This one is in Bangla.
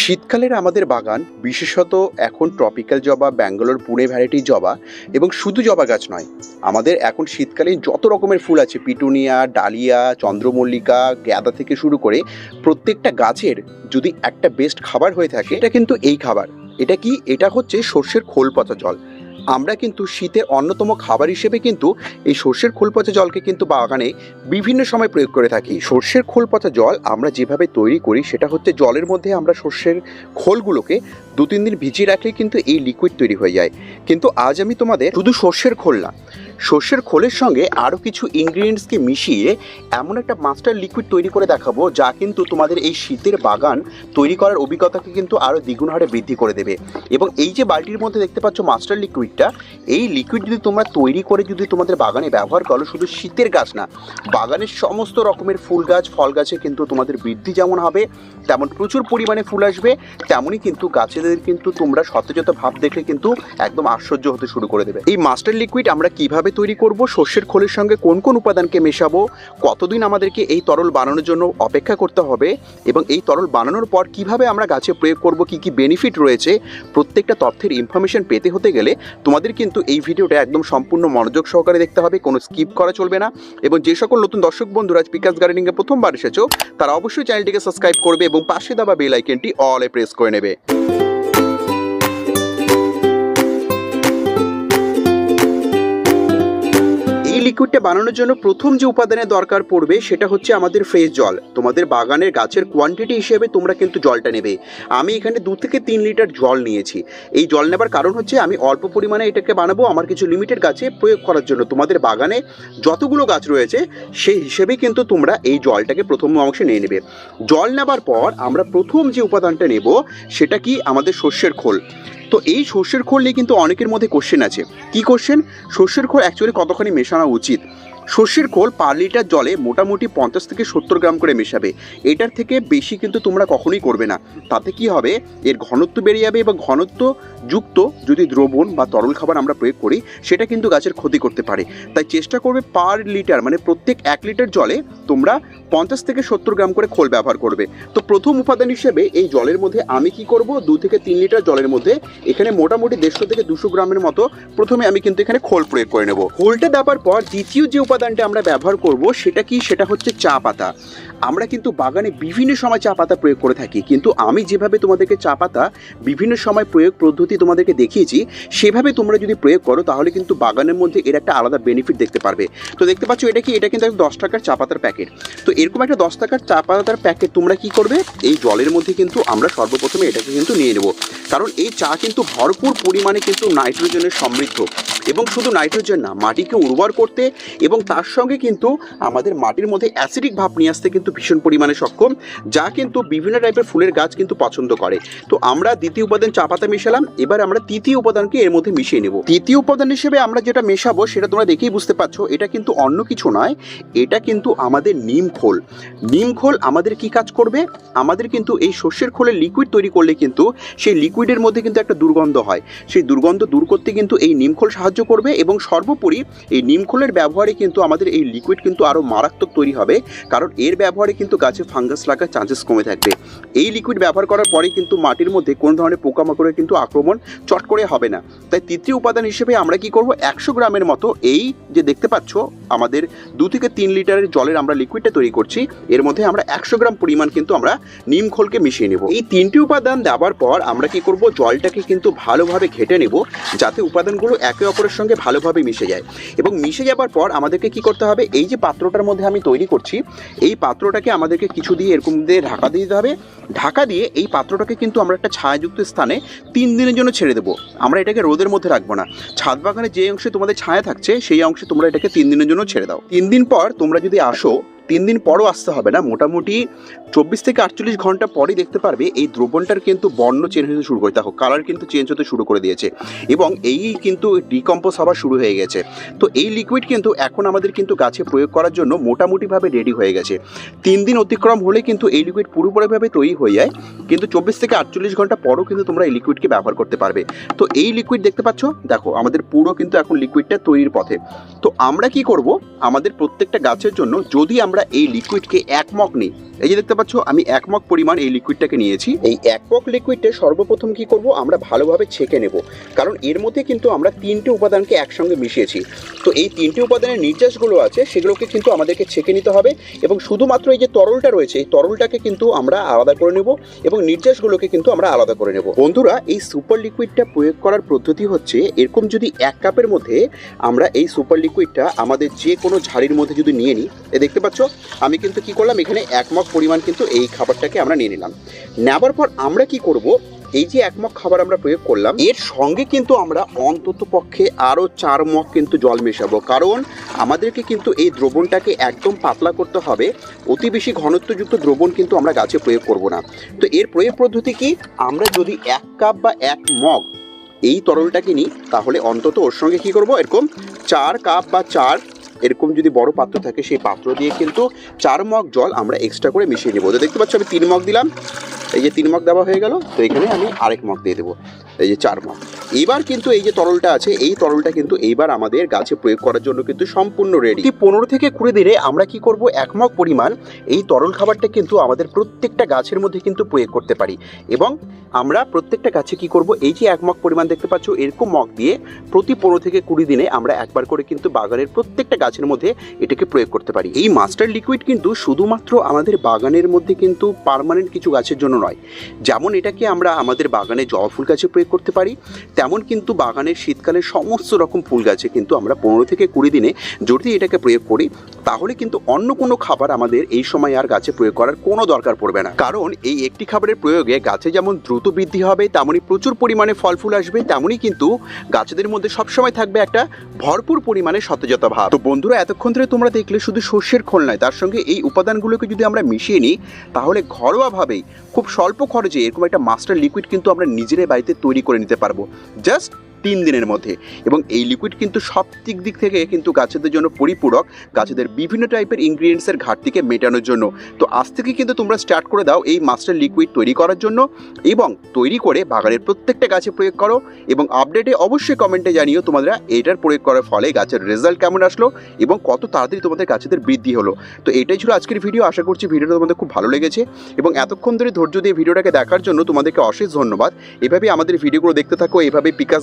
শীতকালের আমাদের বাগান, বিশেষত এখন ট্রপিক্যাল জবা, ব্যাঙ্গালোর পুনে ভ্যারাইটি জবা এবং শুধু জবা গাছ নয়, আমাদের এখন শীতকালীন যত রকমের ফুল আছে, পিটুনিয়া, ডালিয়া, চন্দ্রমল্লিকা, গ্যাদা থেকে শুরু করে প্রত্যেকটা গাছের যদি একটা বেস্ট খাবার হয়ে থাকে, এটা কিন্তু এই খাবার। এটা কি? এটা হচ্ছে সর্ষের খোল পচা জল। আমরা কিন্তু শীতের অন্যতম খাবার হিসেবে কিন্তু এই সর্ষের খোল পচা জলকে কিন্তু বাগানে বিভিন্ন সময় প্রয়োগ করে থাকি। সর্ষের খোল পচা জল আমরা যেভাবে তৈরি করি সেটা হচ্ছে জলের মধ্যে আমরা সর্ষের খোলগুলোকে দু তিন দিন ভিজিয়ে রাখলে কিন্তু এই লিকুইড তৈরি হয়ে যায়। কিন্তু আজ আমি তোমাদের শুধু সর্ষের খোল না সর্ষের খোলের সঙ্গে আরও কিছু ইনগ্রিডিয়েন্টসকে মিশিয়ে এমন একটা মাস্টার লিকুইড তৈরি করে দেখাবো, যা কিন্তু তোমাদের এই শীতের বাগান তৈরি করার অভিজ্ঞতাকে কিন্তু আরও দ্বিগুণ হারে বৃদ্ধি করে দেবে। এবং এই যে বালতির মধ্যে দেখতে পাচ্ছ মাস্টার লিকুইডটা এই লিকুইড যদি তোমরা তৈরি করে যদি তোমাদের বাগানে ব্যবহার করো, শুধু শীতের গাছ না, বাগানের সমস্ত রকমের ফুল গাছ, ফল গাছে কিন্তু তোমাদের বৃদ্ধি যেমন হবে, তেমন প্রচুর পরিমাণে ফুল আসবে, তেমনই কিন্তু গাছেদের কিন্তু তোমরা সতেজতা ভাব দেখলে কিন্তু একদম আশ্চর্য হতে শুরু করে দেবে। এই মাস্টার লিকুইড আমরা কীভাবে তৈরি করব, সর্ষের খোলের সঙ্গে কোন কোন উপাদানকে মেশাবো, কতদিন আমাদেরকে এই তরল বানানোর জন্য অপেক্ষা করতে হবে এবং এই তরল বানানোর পর কীভাবে আমরা গাছে প্রয়োগ করব, কি কি বেনিফিট রয়েছে, প্রত্যেকটা তথ্যের ইনফরমেশন পেতে হতে গেলে তোমাদের কিন্তু এই ভিডিওটা একদম সম্পূর্ণ মনোযোগ সহকারে দেখতে হবে, কোনো স্কিপ করা চলবে না এবং যে সকল নতুন দর্শক বন্ধুরা বিকাশ গার্ডেনিংয়ে প্রথমবার এসেছ, তারা অবশ্যই চ্যানেলটিকে সাবস্ক্রাইব করবে এবং পাশে দেওয়া বেল আইকনটি অলে প্রেস করে নেবে। লিকুইডটা বানানোর জন্য প্রথম যে উপাদানের দরকার পড়বে সেটা হচ্ছে আমাদের ফ্রেশ জল। তোমাদের বাগানের গাছের কোয়ান্টিটি হিসেবে তোমরা কিন্তু জলটা নেবে। আমি এখানে দু থেকে তিন লিটার জল নিয়েছি। এই জল নেবার কারণ হচ্ছে আমি অল্প পরিমাণে এটাকে বানাবো, আমার কিছু লিমিটেড গাছে প্রয়োগ করার জন্য। তোমাদের বাগানে যতগুলো গাছ রয়েছে, সেই হিসেবেই কিন্তু তোমরা এই জলটাকে প্রথম অংশে নিয়ে নেবে। জল নেবার পর আমরা প্রথম যে উপাদানটা নেব, সেটা কি? আমাদের শস্যের খোল। তো এই সর্ষের খোল নিয়ে কিন্তু অনেকের মধ্যে কোশ্চেন আছে। কি কোশ্চেন সর্ষের খোল অ্যাকচুয়ালি কতখানি মেশানো উচিত? সর্ষের খোল পার লিটার জলে মোটামুটি পঞ্চাশ থেকে সত্তর গ্রাম করে মেশাবে। এটার থেকে বেশি কিন্তু তোমরা কখনোই করবে না। তাতে কি হবে? এর ঘনত্ব বেড়ে যাবে এবং ঘনত্ব যুক্ত যদি দ্রবণ বা তরল খাবার আমরা প্রয়োগ করি, সেটা কিন্তু গাছের ক্ষতি করতে পারে। তাই চেষ্টা করবে পার লিটার মানে প্রত্যেক এক লিটার জলে তোমরা পঞ্চাশ থেকে সত্তর গ্রাম করে খোল ব্যবহার করবে। তো প্রথম উপাদান হিসেবে এই জলের মধ্যে আমি কি করব? দু থেকে তিন লিটার জলের মধ্যে। এখানে মোটামুটি দেড়শো থেকে দুশো গ্রামের মতো প্রথমে আমি কিন্তু এখানে খোল প্রয়োগ করে নেব। খোলটা দেওয়ার পর দ্বিতীয় যে উপাদানটা আমরা ব্যবহার করব সেটা কি? সেটা হচ্ছে চা পাতা। আমরা কিন্তু বাগানে বিভিন্ন সময় চা পাতা প্রয়োগ করে থাকি। কিন্তু আমি যেভাবে তোমাদেরকে চা পাতা বিভিন্ন সময় প্রয়োগ পদ্ধতি তোমাদেরকে দেখিয়েছি, সেভাবে তোমরা যদি প্রয়োগ করো, তাহলে কিন্তু বাগানের মধ্যে এর একটা আলাদা বেনিফিট দেখতে পারবে। তো দেখতে পাচ্ছ, এটা কি? এটা কিন্তু একটা দশ টাকার চা পাতার প্যাকেট তো এরকম একটা দশ টাকার চা পাতার প্যাকেট তোমরা কি করবে? এই জলের মধ্যে কিন্তু আমরা সর্বপ্রথমে এটাকে কিন্তু নিয়ে নেব। কারণ এই চা কিন্তু ভরপুর পরিমাণে কিন্তু নাইট্রোজেনের সমৃদ্ধ। এবং শুধু নাইট্রোজেন না, মাটিকে উর্বর করতে এবং তার সঙ্গে কিন্তু আমাদের মাটির মধ্যে অ্যাসিডিক ভাব নিয়ে আসতে কিন্তু ভীষণ পরিমাণে সক্ষম, যা কিন্তু বিভিন্ন টাইপের ফুলের গাছ কিন্তু পছন্দ করে। তো আমরা দ্বিতীয় উপাদান চা পাতা মেশালাম, এবার আমরা তৃতীয় উপাদানকে এর মধ্যে মিশিয়ে নেব। তৃতীয় উপাদান হিসেবে আমরা যেটা মেশাবো, সেটা তোমরা দেখেই বুঝতে পারছ, এটা কিন্তু অন্য কিছু নয়, এটা কিন্তু আমাদের নিম খোল। নিম খোল আমাদের কি কাজ করবে? আমাদের কিন্তু এই শস্যের খোলের লিকুইড তৈরি করলে কিন্তু সেই লিকুইডের মধ্যে কিন্তু একটা দুর্গন্ধ হয়। সেই দুর্গন্ধ দূর করতে কিন্তু এই নিম খোল সাহায্য করবে এবং সর্বোপরি এই নিম খোলের ব্যবহারে কিন্তু আমাদের এই লিকুইড কিন্তু আরও মারাত্মক তৈরি হবে, কারণ এর ব্যবহারে কিন্তু গাছে ফাঙ্গাস লাগার চান্সেস কমে থাকবে। এই লিকুইড ব্যবহার করার পরে কিন্তু মাটির মধ্যে কোনো ধরনের পোকামাকড়ের কিন্তু আক্রমণ চট করে হবে না। তাই তৃতীয় উপাদান হিসেবে আমরা কি করব? একশো গ্রামের মতো এই যে দেখতে পাচ্ছ, আমাদের দু থেকে তিন লিটারের জলের আমরা লিকুইডটা তৈরি করছি। এর মধ্যে আমরা একশো গ্রাম পরিমাণ কিন্তু আমরা নিম খোলকে মিশিয়ে নেব। এই তিনটি উপাদান দেওয়ার পর আমরা কি করব? জলটাকে কিন্তু ভালোভাবে ঘেটে নেব, যাতে উপাদানগুলো একে অপরের সঙ্গে ভালোভাবে মিশে যায়। এবং মিশে যাবার পর আমাদেরকে কি করতে হবে? এই যে পাত্রটার মধ্যে আমি তৈরি করছি, এই পাত্রটাকে আমাদেরকে কিছু দিয়ে এরকম দিয়ে ঢাকা দিয়ে দিতে হবে। ঢাকা দিয়ে এই পাত্রটাকে কিন্তু আমরা একটা ছায়াযুক্ত স্থানে তিন দিনের জন্য ছেড়ে দেবো। আমরা এটাকে রোদের মধ্যে রাখব না। ছাদ বাগানে যে অংশে তোমাদের ছায়া থাকছে, সেই অংশে তোমরা এটাকে তিন দিনের জন্য ছেড়ে দাও। তিন দিন পর তোমরা যদি আসো তিন দিন পরও আসতে হবে না। মোটামুটি চব্বিশ থেকে আটচল্লিশ ঘণ্টা পরেই দেখতে পারবে। এই দ্রবণটার কিন্তু বর্ণ চেঞ্জ হতে শুরু করে, দেখো কালার কিন্তু চেঞ্জ হতে শুরু করে দিয়েছে। এবং এই কিন্তু ডিকম্পোজ হওয়া শুরু হয়ে গেছে। তো এই লিকুইড কিন্তু এখন আমাদের কিন্তু গাছে প্রয়োগ করার জন্য মোটামুটিভাবে রেডি হয়ে গেছে। তিন দিন অতিক্রম হলে কিন্তু এই লিকুইড পুরোপুরিভাবে তৈরি হয়ে যায়। কিন্তু চব্বিশ থেকে আটচল্লিশ ঘণ্টা পরও কিন্তু তোমরা এই লিকুইডকে ব্যবহার করতে পারবে। তো এই লিকুইড দেখতে পাচ্ছ? দেখো, আমাদের পুরো কিন্তু এখন লিকুইডটা তৈরির পথে। তো আমরা কি করব? আমাদের প্রত্যেকটা গাছের জন্য যদি আমরা এই লিকুইডকে একমক মগ নিই এই যে দেখতে পাচ্ছ, আমি এক মগ পরিমাণ এই লিকুইডটাকে নিয়েছি। এই এক মগ লিকুইডটা সর্বপ্রথম কি করব? আমরা ভালোভাবে ছেঁকে নেব। কারণ এর মধ্যে কিন্তু আমরা তিনটে উপাদানকে একসঙ্গে মিশিয়েছি। তো এই তিনটে উপাদানের নির্যাসগুলো আছে, সেগুলোকে কিন্তু আমাদেরকে ছেঁকে নিতে হবে এবং শুধুমাত্র এই যে তরলটা রয়েছে, এই তরলটাকে কিন্তু আমরা আলাদা করে নেব এবং নির্যাসগুলোকে কিন্তু আমরা আলাদা করে নেব। বন্ধুরা, এই সুপার লিকুইডটা প্রয়োগ করার পদ্ধতি হচ্ছে, এরকম যদি এক কাপের মধ্যে আমরা এই সুপার লিকুইডটা আমাদের যে কোনো ঝাড়ির মধ্যে যদি নিয়ে নিই, এ দেখতে পাচ্ছ, আমি কিন্তু কি করলাম, এখানে এক মগ পরিমাণ কিন্তু এই খাবারটাকে আমরা নিয়ে নিলাম। নেবার পর আমরা কি করব? এই যে এক মগ খাবার আমরা প্রয়োগ করলাম, এর সঙ্গে কিন্তু আমরা অন্তত পক্ষে আরও চার মগ কিন্তু জল মেশাবো। কারণ আমাদেরকে কিন্তু এই দ্রবণটাকে একদম পাতলা করতে হবে। অতি বেশি ঘনত্বযুক্ত দ্রবণ কিন্তু আমরা গাছে প্রয়োগ করব না। তো এর প্রয়োগ পদ্ধতি কি? আমরা যদি এক কাপ বা এক মগ এই তরলটাকে নিই, তাহলে অন্তত ওর সঙ্গে কি করব? এরকম চার কাপ বা চার এরকম যদি বড় পাত্র থাকে, সেই পাত্র দিয়ে কিন্তু চার মগ জল আমরা এক্সট্রা করে মিশিয়ে নেব। তো দেখতে পাচ্ছ, আমি তিন মগ দিলাম। এই যে তিন মগ দেওয়া হয়ে গেল, তো এখানে আমি আরেক মগ দিয়ে দেবো, এই যে চার মগ। এবার কিন্তু এই যে তরলটা আছে, এই তরলটা কিন্তু এইবার আমাদের গাছে প্রয়োগ করার জন্য কিন্তু সম্পূর্ণ রেডি পনেরো থেকে কুড়ি দিনে আমরা কি করব? এক মগ পরিমাণ এই তরল খাবারটা কিন্তু আমাদের প্রত্যেকটা গাছের মধ্যে কিন্তু প্রয়োগ করতে পারি। এবং আমরা প্রত্যেকটা গাছে কি করব? এই যে এক মগ পরিমাণ দেখতে পাচ্ছ, এরকম মগ দিয়ে প্রতি পনেরো থেকে কুড়ি দিনে আমরা একবার করে কিন্তু বাগানের প্রত্যেকটা গাছের মধ্যে এটাকে প্রয়োগ করতে পারি। এই মাস্টার লিকুইড কিন্তু শুধুমাত্র আমাদের বাগানের মধ্যে কিন্তু পারমানেন্ট কিছু গাছের জন্য নয়। যেমন এটাকে আমরা আমাদের বাগানে জবা ফুল গাছে প্রয়োগ করতে পারি, তেমন কিন্তু বাগানের শীতকালের সমস্ত রকম ফুল গাছে কিন্তু আমরা পনেরো থেকে কুড়ি দিনে যদি এটাকে প্রয়োগ করি, তাহলে কিন্তু অন্য কোনো খাবার আমাদের এই সময় আর গাছে প্রয়োগ করার কোনো দরকার পড়বে না। কারণ এই একটি খাবারের প্রয়োগে গাছে যেমন দ্রুত বৃদ্ধি হবে তেমনই প্রচুর পরিমাণে ফল ফুল আসবে তেমনই কিন্তু গাছেদের মধ্যে সবসময় থাকবে একটা ভরপুর পরিমাণে সতেজতা ভাব। তো বন্ধুরা, এতক্ষণ ধরে তোমরা দেখলে শুধু শস্যের খোল নয়, তার সঙ্গে এই উপাদানগুলোকে যদি আমরা মিশিয়ে নিই, তাহলে ঘরোয়াভাবেই খুব স্বল্প খরচে এরকম একটা মাস্টার লিকুইড কিন্তু আমরা নিজেরাই বাড়িতে তৈরি করে নিতে পারব। জাস্ট তিন দিনের মধ্যে। এবং এই লিকুইড কিন্তু সব দিক দিক থেকে কিন্তু গাছেদের জন্য পরিপূরক, গাছেদের বিভিন্ন টাইপের ইনগ্রিডিয়েন্টসের ঘাটতিকে মেটানোর জন্য। তো আজ থেকে কিন্তু তোমরা স্টার্ট করে দাও এই মাস্টার লিকুইড তৈরি করার জন্য এবং তৈরি করে বাগানের প্রত্যেকটা গাছে প্রয়োগ করো এবং আপডেটে অবশ্যই কমেন্টে জানিও তোমরা এটার প্রয়োগ করার ফলে গাছের রেজাল্ট কেমন আসলো এবং কত তাড়াতাড়ি তোমাদের গাছেদের বৃদ্ধি হলো। তো এটাই ছিল আজকের ভিডিও আশা করছি ভিডিওটা তোমাদের খুব ভালো লেগেছে এবং এতক্ষণ ধরে ধৈর্য দিয়ে ভিডিওটাকে দেখার জন্য তোমাদেরকে অশেষ ধন্যবাদ। এভাবে আমাদের ভিডিওগুলো দেখতে থাকো এভাবে পিকাস